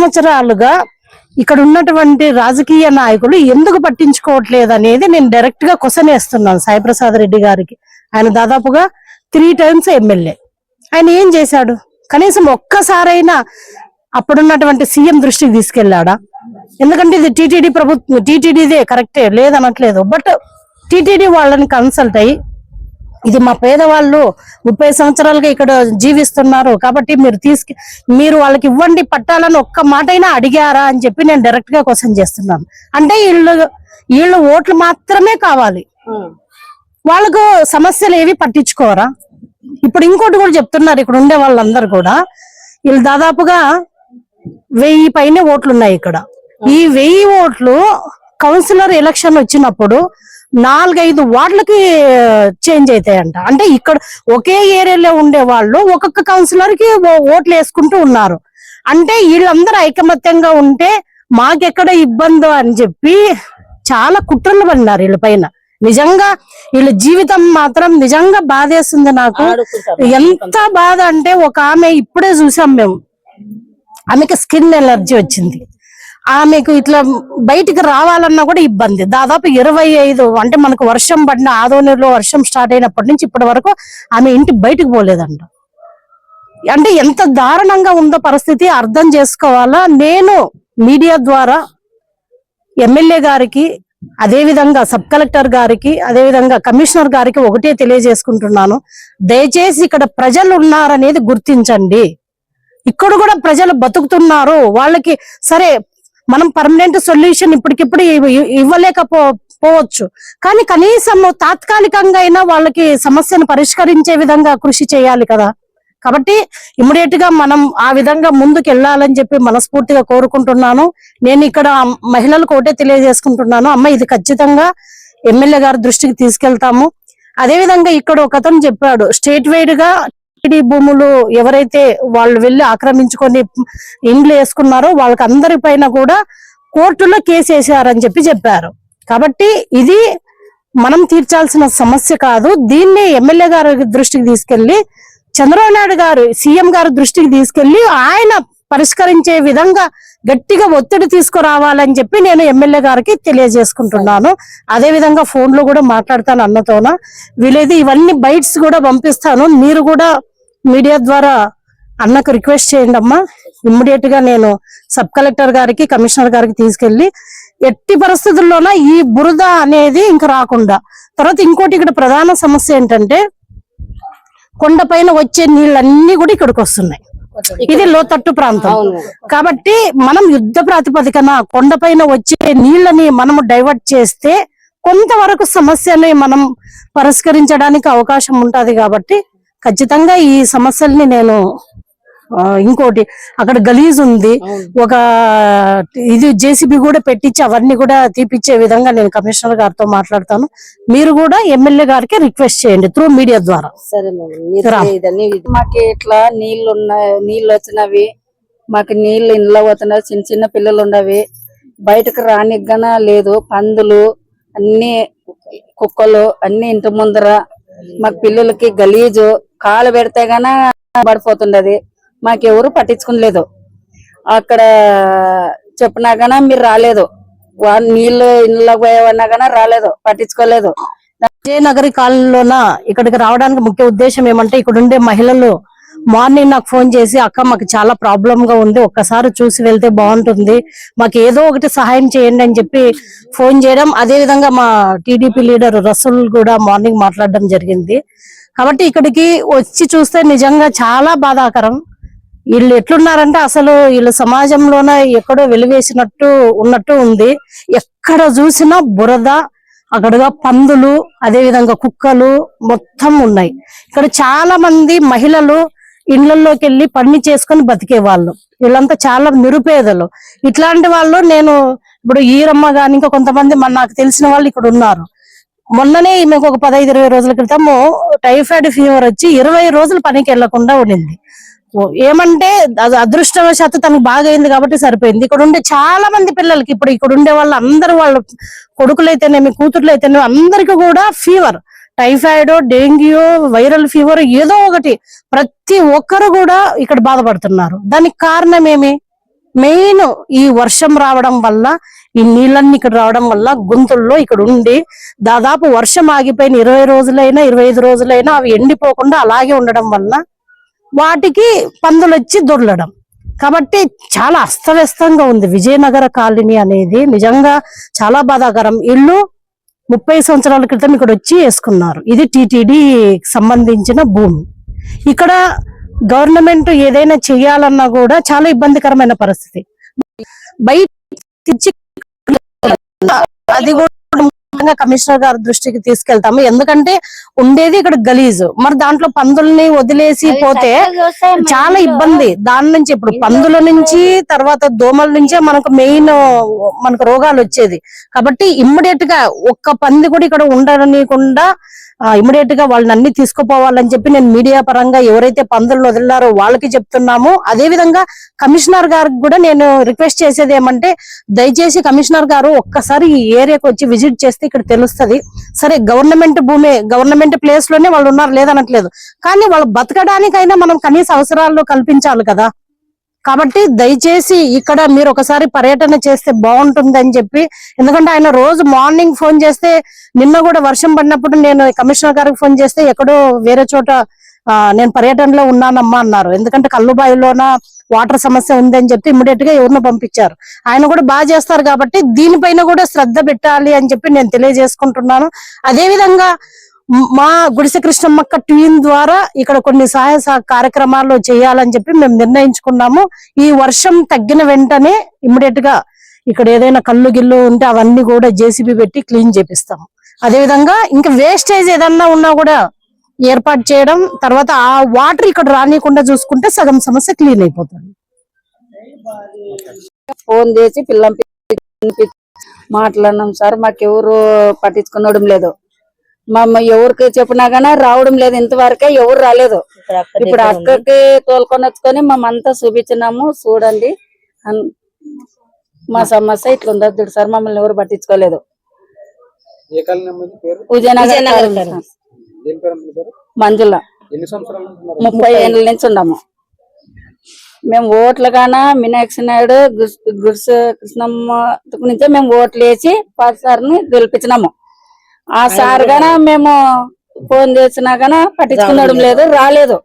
సంవత్సరాలుగా ఇక్కడ ఉన్నటువంటి రాజకీయ నాయకులు ఎందుకు పట్టించుకోవట్లేదు అనేది నేను డైరెక్ట్గా క్వశ్చన్ వేస్తున్నాను సాయిప్రసాద్ రెడ్డి గారికి. ఆయన దాదాపుగా త్రీ టైమ్స్ ఎమ్మెల్యే ఆయన ఏం చేశాడు? కనీసం ఒక్కసారైనా అప్పుడున్నటువంటి సీఎం దృష్టికి తీసుకెళ్ళాడా ఎందుకంటే ఇది టీటీడీ ప్రభుత్వం టీటీడీదే కరెక్టే లేదనట్లేదు. బట్ టీటీడీ వాళ్ళని కన్సల్ట్ అయ్యి ఇది మా పేదవాళ్ళు ముప్పై సంవత్సరాలుగా ఇక్కడ జీవిస్తున్నారు కాబట్టి మీరు తీసుకు మీరు వాళ్ళకి ఇవ్వండి పట్టాలని ఒక్క మాటైనా అడిగారా అని చెప్పి నేను డైరెక్ట్గా క్వశ్చన్ చేస్తున్నాను. అంటే వీళ్ళు వీళ్ళు ఓట్లు మాత్రమే కావాలి. వాళ్ళకు సమస్యలు ఏవి పట్టించుకోరా? ఇప్పుడు ఇంకోటి కూడా చెప్తున్నారు ఇక్కడ ఉండే వాళ్ళందరూ కూడా. వీళ్ళు దాదాపుగా వెయ్యి పైన ఓట్లు ఉన్నాయి ఇక్కడ. ఈ వెయ్యి ఓట్లు కౌన్సిలర్ ఎలక్షన్ వచ్చినప్పుడు నాలుగైదు వార్డులకి చేంజ్ అవుతాయంట అంటే ఇక్కడ ఒకే ఏరియాలో ఉండే వాళ్ళు ఒక్కొక్క కౌన్సిలర్కి ఓట్లు వేసుకుంటూ ఉన్నారు. అంటే వీళ్ళందరూ ఐకమత్యంగా ఉంటే మాకెక్కడ ఇబ్బంది అని చెప్పి చాలా కుట్రలు పడినారు వీళ్ళ పైన. నిజంగా వీళ్ళ జీవితం మాత్రం నిజంగా బాధేస్తుంది నాకు. ఎంత బాధ అంటే ఒక ఆమె ఇప్పుడే చూసాం మేము. ఆమెకి స్కిన్ ఎలర్జీ వచ్చింది. ఆమెకు ఇట్లా బయటికి రావాలన్నా కూడా ఇబ్బంది. దాదాపు ఇరవై ఐదు అంటే మనకు వర్షం పడిన ఆదోనిలో వర్షం స్టార్ట్ అయినప్పటి నుంచి ఇప్పటి వరకు ఆమె ఇంటి బయటకు పోలేదంట. అంటే ఎంత దారుణంగా ఉందో పరిస్థితి అర్థం చేసుకోవాలా? నేను మీడియా ద్వారా ఎమ్మెల్యే గారికి అదే విధంగా సబ్ కలెక్టర్ గారికి అదే విధంగా కమిషనర్ గారికి ఒకటే తెలియజేసుకుంటున్నాను. దయచేసి ఇక్కడ ప్రజలు ఉన్నారనేది గుర్తించండి. ఇక్కడ కూడా ప్రజలు బతుకుతున్నారు. వాళ్ళకి సరే మనం పర్మనెంట్ సొల్యూషన్ ఇప్పటికిప్పుడు ఇవ్వలేకపో పోవచ్చు. కానీ కనీసం తాత్కాలికంగా అయినా వాళ్ళకి సమస్యను పరిష్కరించే విధంగా కృషి చేయాలి కదా. కాబట్టి ఇమ్మీడియట్గా మనం ఆ విధంగా ముందుకు వెళ్ళాలని చెప్పి మనస్ఫూర్తిగా కోరుకుంటున్నాను. నేను ఇక్కడ మహిళలకు ఒకటే తెలియజేసుకుంటున్నాను. అమ్మ ఇది ఖచ్చితంగా ఎమ్మెల్యే గారి దృష్టికి తీసుకెళ్తాము. అదే విధంగా ఇక్కడ ఒక అతను చెప్పాడు స్టేట్ వైడ్గా సబ్సిడీ భూములు ఎవరైతే వాళ్ళు వెళ్ళి ఆక్రమించుకొని ఇండ్లు వేసుకున్నారో వాళ్ళకి అందరి పైన కూడా కోర్టులో కేసు వేసారని చెప్పి చెప్పారు. కాబట్టి ఇది మనం తీర్చాల్సిన సమస్య కాదు. దీన్ని ఎమ్మెల్యే గారి దృష్టికి తీసుకెళ్ళి చంద్రబాబు నాయుడు గారు సీఎం గారి దృష్టికి తీసుకెళ్ళి ఆయన పరిష్కరించే విధంగా గట్టిగా ఒత్తిడి తీసుకురావాలని చెప్పి నేను ఎమ్మెల్యే గారికి తెలియజేసుకుంటున్నాను. అదే విధంగా ఫోన్లో కూడా మాట్లాడతాను అన్నతోన. వీలైతే ఇవన్నీ బైట్స్ కూడా పంపిస్తాను. మీరు కూడా మీడియా ద్వారా అన్నకు రిక్వెస్ట్ చేయండి అమ్మా. ఇమ్మీడియట్గా నేను సబ్ కలెక్టర్ గారికి కమిషనర్ గారికి తీసుకెళ్ళి ఎట్టి పరిస్థితుల్లోన ఈ బురద అనేది ఇంకా రాకుండా. తర్వాత ఇంకోటి ఇక్కడ ప్రధాన సమస్య ఏంటంటే కొండపైన వచ్చే నీళ్ళన్నీ కూడా ఇక్కడికి వస్తున్నాయి. ఇది లోతట్టు ప్రాంతం. కాబట్టి మనం యుద్ధ ప్రాతిపదికన కొండపైన వచ్చే నీళ్ళని మనము డైవర్ట్ చేస్తే కొంతవరకు సమస్యని మనం పరిష్కరించడానికి అవకాశం ఉంటది కాబట్టి ఖచ్చితంగా ఈ సమస్యల్ని నేను ఇంకోటి అక్కడ గలీజ్ ఉంది. ఒక ఇది జేసీబీ కూడా పెట్టించి అవన్నీ కూడా తీపిచ్చే విధంగా నేను కమిషనర్ గారితో మాట్లాడతాను. మీరు కూడా ఎమ్మెల్యే గారికి రిక్వెస్ట్ చేయండి త్రూ మీడియా ద్వారా. మాకు ఇట్లా నీళ్ళు ఉన్నాయి నీళ్ళు వచ్చినవి మాకు నీళ్ళు ఇంట్లో పోతున్నాయి చిన్న చిన్న పిల్లలు ఉన్నవి బయటకు రానిగ్గన లేదు పందులు అన్ని కుక్కలు అన్ని ఇంటి ముందర మాకు పిల్లలకి గలీజు కాలు పెడితే గానా పడిపోతుండది. మాకెవరు పట్టించుకోలేదు అక్కడ చెప్పినా గానా మీరు రాలేదు. వా- నీళ్ళు పోయేవన్నా గానా రాలేదు పట్టించుకోలేదు. విజయనగరి కాలంలోన ఇక్కడికి రావడానికి ముఖ్య ఉద్దేశం ఏమంటే ఇక్కడ ఉండే మహిళలు మార్నింగ్ నాకు ఫోన్ చేసి అక్క మాకు చాలా ప్రాబ్లమ్గా ఉంది ఒక్కసారి చూసి వెళ్తే బాగుంటుంది మాకు ఏదో ఒకటి సహాయం చేయండి అని చెప్పి ఫోన్ చేయడం. అదే విధంగా మా టీడీపీ లీడర్ రసూల్ కూడా మార్నింగ్ మాట్లాడడం జరిగింది. కాబట్టి ఇక్కడికి వచ్చి చూస్తే నిజంగా చాలా బాధాకరం. వీళ్ళు ఎట్లున్నారంటే అసలు వీళ్ళు సమాజంలోన ఎక్కడో వెలివేసినట్టు ఉన్నట్టు ఉంది. ఎక్కడ చూసినా బురద అక్కడగా పందులు అదే విధంగా కుక్కలు మొత్తం ఉన్నాయి. ఇక్కడ చాలా మంది మహిళలు ఇళ్ళలోకి వెళ్ళి పని చేసుకొని బతికే వాళ్ళు వీళ్ళంతా చాలా నిరుపేదలు. ఇట్లాంటి వాళ్ళు నేను ఇప్పుడు ఈరమ్మ గాని ఇంకా కొంతమంది మన నాకు తెలిసిన వాళ్ళు ఇక్కడ ఉన్నారు. మొన్ననే ఈమెకు ఒక పదహైదు ఇరవై రోజుల క్రితము టైఫాయిడ్ ఫీవర్ వచ్చి ఇరవై రోజులు పనికి వెళ్ళకుండా ఉండింది. ఏమంటే అది అదృష్టవశాత్తు తనకు బాగా అయింది కాబట్టి సరిపోయింది. ఇక్కడ ఉండే చాలా మంది పిల్లలకి ఇప్పుడు ఇక్కడ ఉండే వాళ్ళు అందరు వాళ్ళ కొడుకులైతేనేమి కూతుర్లు అయితేనేమి అందరికి కూడా fever. Typhoid dengue viral fever ఏదో ఒకటి ప్రతి ఒక్కరు కూడా ఇక్కడ బాధపడుతున్నారు. దానికి కారణం ఏమి? మెయిన్ ఈ వర్షం రావడం వల్ల ఈ నీళ్ళన్నీ ఇక్కడ రావడం వల్ల గుంతుల్లో ఇక్కడ ఉండి దాదాపు వర్షం ఆగిపోయిన ఇరవై రోజులైనా ఇరవై ఐదు రోజులైనా అవి ఎండిపోకుండా అలాగే ఉండడం వల్ల వాటికి పందులు వచ్చి దొర్లడం. కాబట్టి చాలా అస్తవ్యస్తంగా ఉంది. విజయనగర కాలనీ అనేది నిజంగా చాలా బాధాకరం. ఇల్లు ముప్పై సంవత్సరాల క్రితం ఇక్కడ వచ్చి వేసుకున్నారు. ఇది టిటిడి సంబంధించిన భూమి. ఇక్కడ గవర్నమెంట్ ఏదైనా చేయాలన్నా కూడా చాలా ఇబ్బందికరమైన పరిస్థితి. బయట తెచ్చి ముఖ్యంగా కమిషనర్ గారి దృష్టికి తీసుకెళ్తాము. ఎందుకంటే ఉండేది ఇక్కడ గలీజు. మరి దాంట్లో పందుల్ని వదిలేసి పోతే చాలా ఇబ్బంది. దాని నుంచి ఇప్పుడు పందుల నుంచి తర్వాత దోమల నుంచే మనకు మెయిన్ మనకు రోగాలు వచ్చేది. కాబట్టి ఇమ్మీడియట్గా ఒక్క పంది కూడా ఇక్కడ ఉండనీయకుండా ఇమీడియట్గా వాళ్ళని అన్ని తీసుకుపోవాలని చెప్పి నేను మీడియా పరంగా ఎవరైతే పందులను వదిలినారో వాళ్ళకి చెప్తున్నాము. అదే విధంగా కమిషనర్ గారికి కూడా నేను రిక్వెస్ట్ చేసేది ఏమంటే దయచేసి కమిషనర్ గారు ఒక్కసారి ఈ ఏరియాకి వచ్చి విజిట్ చేస్తే ఇక్కడ తెలుస్తది. సరే గవర్నమెంట్ భూమి గవర్నమెంట్ ప్లేస్లోనే వాళ్ళు ఉన్నారు లేదనట్లేదు. కానీ వాళ్ళు బతకడానికైనా మనం కనీస అవసరాలు కల్పించాలి కదా. కాబట్టి దయచేసి ఇక్కడ మీరు ఒకసారి పర్యటన చేస్తే బాగుంటుంది అని చెప్పి ఎందుకంటే ఆయన రోజు మార్నింగ్ ఫోన్ చేస్తే నిన్న కూడా వర్షం పడినప్పుడు నేను కమిషనర్ గారికి ఫోన్ చేస్తే ఎక్కడో వేరే చోట నేను పర్యటనలో ఉన్నానమ్మా అన్నారు. ఎందుకంటే కల్లుబాయిలోన వాటర్ సమస్య ఉందని చెప్పి ఇమ్మీడియట్గా ఎవరినో పంపించారు. ఆయన కూడా బాగా చేస్తారు కాబట్టి దీనిపైన కూడా శ్రద్ధ పెట్టాలి అని చెప్పి నేను తెలియజేసుకుంటున్నాను. అదే విధంగా మా గుడిసె కృష్ణమ్మక్క టీం ద్వారా ఇక్కడ కొన్ని సహాయ సహ- కార్యక్రమాలు చేయాలని చెప్పి మేము నిర్ణయించుకున్నాము. ఈ వర్షం తగ్గిన వెంటనే ఇమ్మీడియట్గా ఇక్కడ ఏదైనా కళ్ళు గిల్లు ఉంటే అవన్నీ కూడా జేసీబీ పెట్టి క్లీన్ చేపిస్తాము. అదే విధంగా ఇంకా వేస్టేజ్ ఏదన్నా ఉన్నా కూడా ఏర్పాటు చేయడం తర్వాత ఆ వాటర్ ఇక్కడ రానియకుండా చూసుకుంటే సగం సమస్య క్లీన్ అయిపోతుంది. ఫోన్ చేసి పిల్లం మాట్లాడినాం సార్ మాకెవరు పట్టించుకునడం లేదు. మా అమ్మ ఎవరికి చెప్పినా గానీ రావడం లేదు ఇంతవరకే ఎవరు రాలేదు. ఇప్పుడు అక్కకి తోలుకొని వచ్చుకొని మమ్మంతా చూపించినాము చూడండి. అన్- మా సమస్య ఇట్లా ఉండదు సార్ మమ్మల్ని ఎవరు పట్టించుకోలేదు. విజయనగరం మంజుల. ముప్పై ఏళ్ళ నుంచి ఉన్నాము. మేము ఓట్లు గాన మీనాక్షి నాయుడు గుస్- గుడిసె కృష్ణమ్మ నుంచే మేము ఓట్లు వేసి పాత సార్ని గెలిపించినాము. ఆ సార్ గాన మేము ఫోన్ చేసినా గాన పట్టించుకునడం లేదు రాలేదు.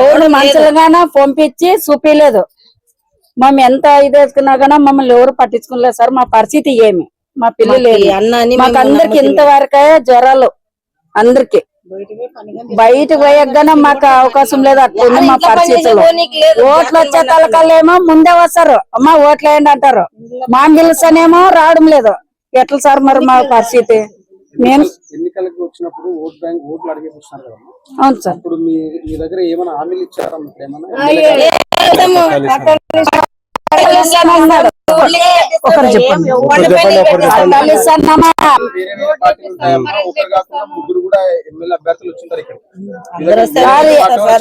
ఎవరు మనుషులుగాన పంపించి చూపించలేదు మేము ఎంత ఇది వేసుకున్నా గాన మమ్మల్ని ఎవరు పట్టించుకోలేదు సార్ మా పరిస్థితి ఏమి? మా పిల్లలు? మాకు అందరికి ఇంతవరకే జ్వరాలు అందరికి. బయటకు పోయగానే మాకు అవకాశం లేదు అట్లా మా పరిస్థితులు. ఓట్లు వచ్చే తలకల్లేమో ముందే వస్తారు. అమ్మా ఓట్లు వేయండి అంటారు. మా పిలుస్తానేమో రావడం లేదు. ఎట్లా సార్ మరి మా పరిస్థితి? మేము ఎన్నికలకు వచ్చినప్పుడు ఓట్ బ్యాంక్ ఓట్లు అడిగేసి వస్తున్నారు కదమ్మా అవును సార్. ఇప్పుడు మీ మీ దగ్గర ఏమైనా హామీలు ఇచ్చారా మీకు ఏమైనా? ఒకరు చెప్పండి.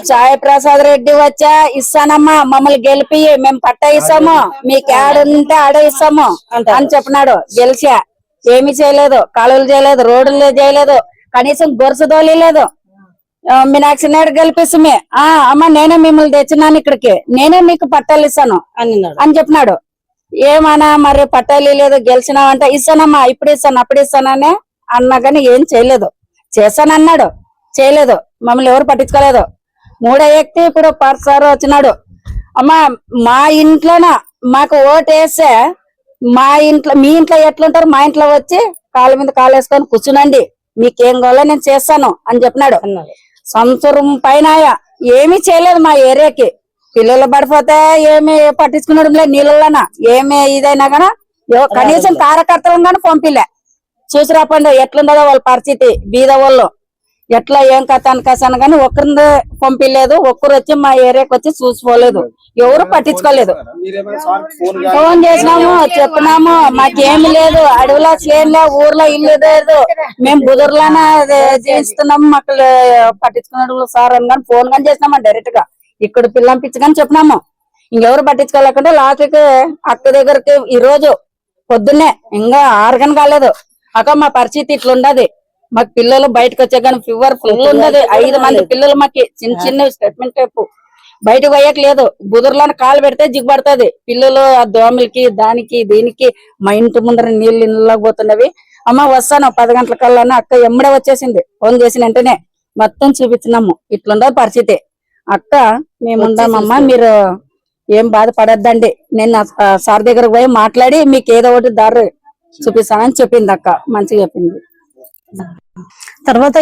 సాయి ప్రసాద్ రెడ్డి వచ్చా ఇస్తానమ్మా మమ్మల్ని గెలిపి మేము పట్టా ఇస్తాము. మీకు ఆడుంటే ఆడే ఇస్తాము. అని చెప్పినాడు. గెలిచా. ఏమి చేయలేదు కాలువలు చేయలేదు రోడ్లు చేయలేదు కనీసం గొరుసు దోలేదు మీనాక్షి నాయుడు గెలిపిస్తమే ఆ అమ్మ నేనే మిమ్మల్ని తెచ్చినాను ఇక్కడికి. నేనే మీకు పట్టాలు ఇస్తాను అని చెప్పినాడు. ఏమన్నా మరి పట్టాలి లేదు గెలిచినావంటే ఇస్తానమ్మా ఇప్పుడు ఇస్తాను అప్పుడు ఇస్తానని అన్నా కానీ ఏం చేయలేదు. చేస్తానన్నాడు చేయలేదు. మమ్మల్ని ఎవరు పట్టించుకోలేదు. మూడో వ్యక్తి ఇప్పుడు పర్సార్ వచ్చినాడు. అమ్మా మా ఇంట్లోన మాకు ఓటు వేస్తే మా ఇంట్లో మీ ఇంట్లో ఎట్లుంటారు? మా ఇంట్లో వచ్చి కాళ్ళ మీద కాలు వేసుకొని కూర్చునండి. మీకేం కావాలో నేను చేస్తాను అని చెప్పినాడు. సంవత్సరం పైన ఏమీ చేయలేదు మా ఏరియాకి. పిల్లలు పడిపోతే ఏమి పట్టించుకునడం లేదు నీళ్ళలోన ఏమి ఇదైనా గానా? ఎవ- కనీసం కార్యకర్తలను గానీ పంపిలే. చూసి రాపండి ఎట్లుండదో వాళ్ళ పరిస్థితి బీద వాళ్ళు. ఎట్లా ఏం కథ అనకాసాను కానీ ఒక్కరిని పంపిలేదు ఒక్కరు వచ్చి మా ఏరియాకి వచ్చి చూసుకోలేదు ఎవరు పట్టించుకోలేదు. ఫోన్ చేసినాము చెప్పినాము మాకేమి లేదు. అడవిలో చేయం లేదు ఊర్లో ఇల్లు లేదు. మేము బుదుర్లోనే జీవిస్తున్నాము మాకు పట్టించుకున్నాడు సార్ అని కానీ ఫోన్ కానీ చేసినాము డైరెక్ట్గా. ఇక్కడ పిల్లంపించి కానీ చెప్పినాము. ఇంకెవరు పట్టించుకోలేకుండా లాస్ట్ అక్క దగ్గరికి ఈ రోజు పొద్దున్నే ఇంకా ఆరు గంట కాలేదు. అక్క మా పరిస్థితి ఇట్లా ఉండదు మాకు పిల్లలు బయటకు వచ్చే కానీ ఫీవర్ ఫుల్ ఉండదు ఐదు మంది పిల్లలు మాకు చిన్న చిన్న స్టేట్మెంట్ టైపు బయటకు పోయక లేదు. బుదురులోని కాలు పెడితే జిగ్గుపడుతుంది పిల్లలు ఆ దోమలకి దానికి దీనికి మా ఇంటి ముందర నీళ్ళు ఇళ్ళకి పోతున్నవి. అమ్మ వస్తాను పది గంటల కల్లా అక్క ఎమ్మడే వచ్చేసింది. ఫోన్ చేసిన వెంటనే మొత్తం చూపించినాము ఇట్లుండదు పరిస్థితి. అక్క మేము ఉండామమ్మా మీరు ఏం బాధపడద్దండి. నేను సార్ దగ్గరకు పోయి మాట్లాడి మీకు ఏదో ఒకటి దారి చూపిస్తానని చెప్పింది అక్క. మంచిగా చెప్పింది. తర్వాత